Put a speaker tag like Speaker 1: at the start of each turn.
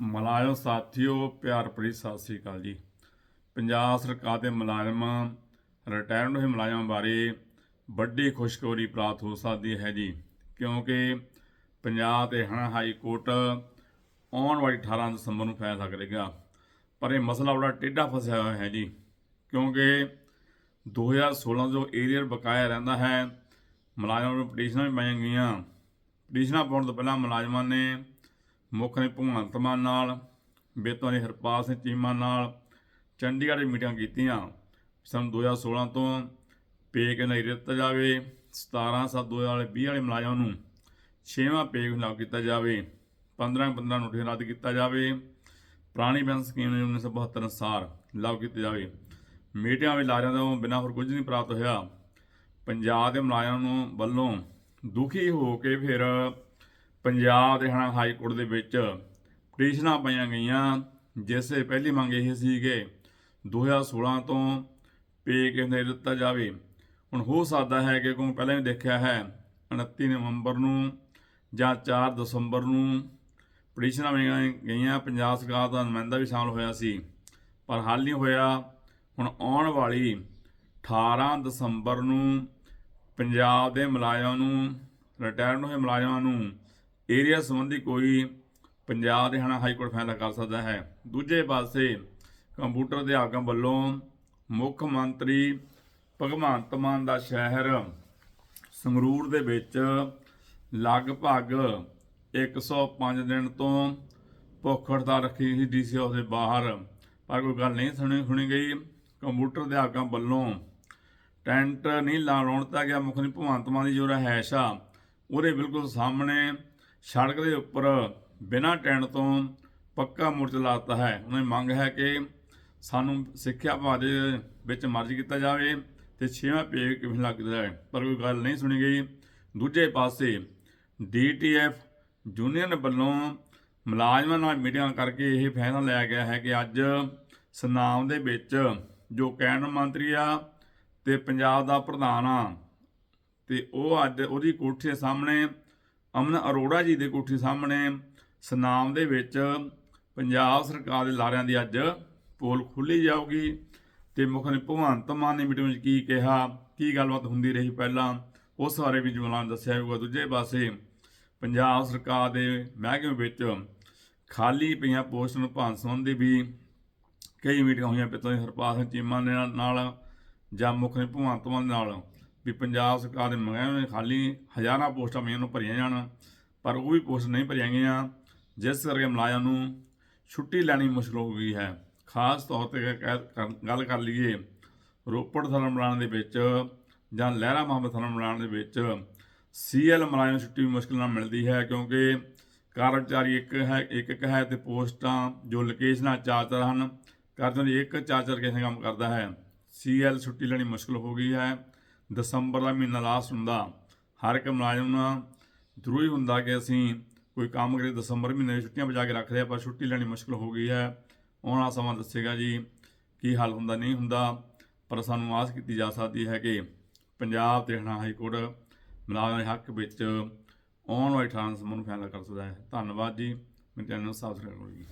Speaker 1: ਮੁਲਾਜ਼ਮ ਸਾਥੀਓ, ਪਿਆਰ ਭਰੀ ਸਤਿ ਸ੍ਰੀ ਅਕਾਲ ਜੀ। ਪੰਜਾਬ ਸਰਕਾਰ ਦੇ ਮੁਲਾਜ਼ਮ ਰਿਟਾਇਰਡ ਹੋਏ ਮੁਲਾਜ਼ਮਾਂ ਬਾਰੇ ਵੱਡੀ ਖੁਸ਼ਖਬਰੀ ਪ੍ਰਾਪਤ ਹੋ ਸਕਦੀ ਹੈ ਜੀ, ਕਿਉਂਕਿ ਪੰਜਾਬ ਤੇ ਹਣਾ ਹਾਈ ਕੋਰਟ ਆਉਣ ਵਾਲੀ 18 ਦਸੰਬਰ ਨੂੰ ਫੈਸਲਾ ਕਰੇਗਾ। ਪਰ ਇਹ ਮਸਲਾ ਬੜਾ ਟੇਢਾ ਫਸਿਆ ਹੋਇਆ ਹੈ ਜੀ, ਕਿਉਂਕਿ 2016 ਜੋ ਏਰੀਅਰ ਬਕਾਇਆ ਰਹਿੰਦਾ ਹੈ, ਮੁਲਾਜ਼ਮਾਂ ਨੂੰ ਪਟੀਸ਼ਨਾਂ ਵੀ ਪਾਈਆਂ ਗਈਆਂ। ਪਟੀਸ਼ਨਾਂ ਪਾਉਣ ਤੋਂ ਪਹਿਲਾਂ ਮੁਲਾਜ਼ਮਾਂ ਨੇ ਮੁੱਖ ਨੇ ਭਗਵੰਤ ਮਾਨ ਨਾਲ, ਬੇਤੋਂ ਨੇ ਹਰਪਾਲ ਸਿੰਘ ਚੀਮਾ ਨਾਲ, ਚੰਡੀਗੜ੍ਹ ਦੀ ਮੀਟਿੰਗ ਕੀਤੀਆਂ। ਸਨ 2016 ਤੋਂ ਪੇ ਕੇ ਨਹੀਂ ਦਿੱਤਾ ਜਾਵੇ 17 7 2020 ਵਾਲੇ ਮੁਲਾਜ਼ਮਾਂ ਨੂੰ ਛੇਵਾਂ ਪੇ ਲਾਗੂ ਕੀਤਾ ਜਾਵੇ 15 15 ਨੋਟਿਸ ਰੱਦ ਕੀਤਾ ਜਾਵੇ, ਪੁਰਾਣੀ ਪੈਨਸ਼ਨ ਸਕੀਮ ਨੇ 1972 ਅਨੁਸਾਰ ਲਾਗੂ ਕੀਤੀ ਜਾਵੇ। ਮੀਟਿੰਗਾਂ ਵਿੱਚ ਲਾਰਿਆਂ ਤੋਂ ਬਿਨਾਂ ਹੋਰ ਕੁਝ ਨਹੀਂ ਪ੍ਰਾਪਤ ਹੋਇਆ। ਪੰਜਾਬ ਦੇ ਮੁਲਾਜ਼ਮਾਂ ਨੂੰ ਵੱਲੋਂ ਦੁਖੀ ਹੋ ਕੇ ਫਿਰ ਪੰਜਾਬ ਦੇ ਹਣਾ ਹਾਈ ਕੋਰਟ ਦੇ ਵਿੱਚ ਪਟੀਸ਼ਨਾਂ ਪਾਈਆਂ ਗਈਆਂ। ਜਿਸ ਦੇ ਪਹਿਲੀ ਮੰਗ ਇਹ ਸੀ ਕਿ 2016 ਤੋਂ ਪੇ ਕਿਉਂ ਦਿੱਤਾ ਜਾਵੇ। ਹੁਣ ਹੋ ਸਕਦਾ ਹੈ ਕਿ ਕਿਉਂਕਿ ਪਹਿਲਾਂ ਵੀ ਦੇਖਿਆ ਹੈ 29 ਨਵੰਬਰ ਨੂੰ ਜਾਂ 4 ਦਸੰਬਰ ਨੂੰ ਪਟੀਸ਼ਨਾਂ ਪਾਈਆਂ ਗਈਆਂ। ਪੰਜਾਬ ਸਰਕਾਰ ਦਾ ਨੁਮਾਇੰਦਾ ਵੀ ਸ਼ਾਮਲ ਹੋਇਆ ਸੀ, ਪਰ ਹੱਲ ਨਹੀਂ ਹੋਇਆ। ਹੁਣ ਆਉਣ ਵਾਲੀ 18 ਦਸੰਬਰ ਨੂੰ ਪੰਜਾਬ ਦੇ ਮੁਲਾਜ਼ਮਾਂ ਨੂੰ, ਰਿਟਾਇਰਡ ਹੋਏ ਮੁਲਾਜ਼ਮਾਂ ਨੂੰ ਏਰੀਆ ਸੰਬੰਧੀ ਕੋਈ ਪੰਜਾਬ ਦੇ ਹਣਾ ਹਾਈ ਕੋਰਟ ਫੈਸਲਾ ਕਰ ਸਕਦਾ ਹੈ। ਦੂਜੇ ਪਾਸੇ ਕੰਪਿਊਟਰ ਦੇ ਹਾਕਮ ਵੱਲੋਂ ਮੁੱਖ ਮੰਤਰੀ ਭਗਵੰਤ ਮਾਨ ਦਾ ਸ਼ਹਿਰ ਸੰਗਰੂਰ ਦੇ ਵਿੱਚ ਲਗਭਗ 105 ਦਿਨ ਤੋਂ ਭੁੱਖ ਹੜਤਾਲ ਰੱਖੀ ਸੀ ਡੀਸੀ ਹਾਊਸ ਦੇ ਬਾਹਰ। ਪਰ ਕੋਈ ਗੱਲ ਨਹੀਂ ਸੁਣੀ ਸੁਣੀ ਗਈ। ਕੰਪਿਊਟਰ ਦੇ ਹਾਕਮ ਵੱਲੋਂ ਟੈਂਟ ਨਹੀਂ ਲਾਉਣ ਦਿੱਤਾ ਗਿਆ। ਮੁੱਖ ਮੰਤਰੀ ਭਗਵੰਤ ਮਾਨ ਦੀ ਜੋ ਰਹਿਸ਼ ਆ, ਉਹਦੇ ਬਿਲਕੁਲ ਸਾਹਮਣੇ ਸੜਕ ਦੇ ਉੱਪਰ ਬਿਨਾਂ ਟੈਂਟ ਤੋਂ ਪੱਕਾ ਮੋਰਚਾ ਲਾਤਾ ਹੈ। ਉਹਨਾਂ ਦੀ ਮੰਗ ਹੈ ਕਿ ਸਾਨੂੰ ਸਿੱਖਿਆ ਵਿਭਾਗ ਦੇ ਵਿੱਚ ਮਰਜ ਕੀਤਾ ਜਾਵੇ ਤੇ ਛੇਵਾਂ ਪੇ ਕਿਵੇਂ ਲੱਗਦਾ ਹੈ ਪਰ ਕੋਈ ਗੱਲ ਨਹੀਂ ਸੁਣੀ ਗਈ। ਦੂਜੇ ਪਾਸੇ ਡੀਟੀਐਫ ਯੂਨੀਅਨ ਵੱਲੋਂ ਮੁਲਾਜ਼ਮਾਂ ਨਾਲ ਮੀਟਿੰਗ ਕਰਕੇ ਇਹ ਫੈਸਲਾ ਲਿਆ ਗਿਆ ਹੈ ਕਿ ਅੱਜ ਸਨਾਮ ਦੇ ਵਿੱਚ ਜੋ ਕੈਬਨਿਟ ਮੰਤਰੀ ਆ ਤੇ ਪੰਜਾਬ ਦਾ ਪ੍ਰਧਾਨ ਆ ਤੇ ਉਹ ਅੱਜ ਉਹਦੀ ਕੋਠੀ ਦੇ ਸਾਹਮਣੇ ਅਮਨ ਅਰੋੜਾ ਜੀ ਦੇ ਕੋਠੀ ਸਾਹਮਣੇ ਸਨਾਮ ਦੇ ਵਿੱਚ ਪੰਜਾਬ ਸਰਕਾਰ ਦੇ ਲਾਰਿਆਂ ਦੀ ਅੱਜ ਪੋਲ ਖੁੱਲੀ ਜਾਊਗੀ ਤੇ ਮੁੱਖ ਨੇ ਭਗਵੰਤ ਮਾਨ ਨੇ ਮੀਟਿੰਗ ਵਿੱਚ ਕੀ ਕਿਹਾ, ਕੀ ਗੱਲਬਾਤ ਹੁੰਦੀ ਰਹੀ ਪਹਿਲਾਂ ਉਸ ਬਾਰੇ ਵੀ ਜਵਾਨਾਂ ਦੱਸਿਆ ਜਾਊਗਾ। ਦੂਜੇ ਪਾਸੇ ਪੰਜਾਬ ਸਰਕਾਰ ਦੇ ਮਹਿਕਮੇ ਵਿੱਚ ਖਾਲੀ ਪਈਆਂ ਪੋਸਟਾਂ ਨੂੰ ਭਾਂਤ ਸੰਬੰਧੀ ਵੀ ਕਈ ਮੀਟਿੰਗਾਂ ਹੋਈਆਂ ਪਿੱਤੋਂ ਹਰਪਾਲ ਸਿੰਘ ਚੀਮਾ ਦੇ ਨਾਲ- ਨਾਲ ਜਾਂ ਮੁੱਖ ਨੇ ਭਗਵੰਤ ਮਾਨ ਨਾਲ ਵੀ ਪੰਜਾਬ ਸਰਕਾਰ ਦੇ ਮਹਿਕਮੇ ਨੇ, ਖਾਲੀ ਹਜ਼ਾਰਾਂ ਪੋਸਟਾਂ ਪਈਆਂ ਨੂੰ ਭਰੀਆਂ ਜਾਣ, ਪਰ ਉਹ ਵੀ ਪੋਸਟ ਨਹੀਂ ਭਰੀਆਂ ਗਈਆਂ। ਜਿਸ ਕਰਕੇ ਮੁਲਾਜ਼ਮਾਂ ਨੂੰ ਛੁੱਟੀ ਲੈਣੀ ਮੁਸ਼ਕਲ ਹੋ ਗਈ ਹੈ। ਖਾਸ ਤੌਰ ਤੇ ਅਗਰ ਕਹਿ- ਗੱਲ ਕਰ ਲਈਏ ਰੋਪੜ ਥਰਮ ਬਣਾਉਣ ਦੇ ਵਿੱਚ ਜਾਂ ਲਹਿਰਾ ਮੁਹੰਮਦ ਥਰਮ ਬਣਾਉਣ ਦੇ ਵਿੱਚ, ਸੀਐਲ ਮੁਲਾਜ਼ਮ ਛੁੱਟੀ ਵੀ ਮੁਸ਼ਕਲ ਨਾਲ ਮਿਲਦੀ ਹੈ, ਕਿਉਂਕਿ ਕਰਮਚਾਰੀ ਇੱਕ ਹੈ, ਇੱਕ ਇੱਕ ਹੈ ਤੇ ਪੋਸਟਾਂ ਜੋ ਲੋਕੇਸ਼ਨਾਂ ਚਾਰ ਚਾਰ ਹਨ, ਕਰਮਚਾਰੀ ਇੱਕ ਚਾਰ ਚਾਰ ਕਿਸੇ ਕੰਮ ਕਰਦਾ ਹੈ। ਸੀਐਲ ਛੁੱਟੀ ਲੈਣੀ ਮੁਸ਼ਕਲ ਹੋ ਗਈ ਹੈ। ਦਸੰਬਰ ਦਾ ਮਹੀਨਾ ਲਾਸਟ ਹੁੰਦਾ, ਹਰ ਇੱਕ ਮੁਲਾਜ਼ਮ ਨੂੰ ਜ਼ਰੂਰੀ ਹੁੰਦਾ ਕਿ ਅਸੀਂ ਕੋਈ ਕੰਮ ਕਰੇ ਦਸੰਬਰ ਮਹੀਨੇ ਵਿੱਚ ਛੁੱਟੀਆਂ ਬਚਾ ਕੇ ਰੱਖਦੇ ਆ ਪਰ ਛੁੱਟੀ ਲੈਣੀ ਮੁਸ਼ਕਲ ਹੋ ਗਈ ਹੈ। ਆਉਣ ਵਾਲਾ ਸਮਾਂ ਦੱਸੇਗਾ ਜੀ ਕੀ ਹੱਲ ਹੁੰਦਾ, ਨਹੀਂ ਹੁੰਦਾ, ਪਰ ਸਾਨੂੰ ਆਸ ਕੀਤੀ ਜਾ ਸਕਦੀ ਹੈ ਕਿ ਪੰਜਾਬ ਤੇ ਹਰਿਆਣਾ ਹਾਈ ਕੋਰਟ ਮੁਲਾਜ਼ਮਾਂ ਦੇ ਹੱਕ ਵਿੱਚ ਆਉਣ ਵਾਲੀ 18 ਦਸੰਬਰ ਨੂੰ ਫੈਸਲਾ ਕਰ ਸਕਦਾ ਹੈ। ਧੰਨਵਾਦ ਜੀ। ਮੇਰੇ ਚੈਨਲ ਨੂੰ ਸਬਸਕ੍ਰਾਈਬ ਕਰੋ ਜੀ।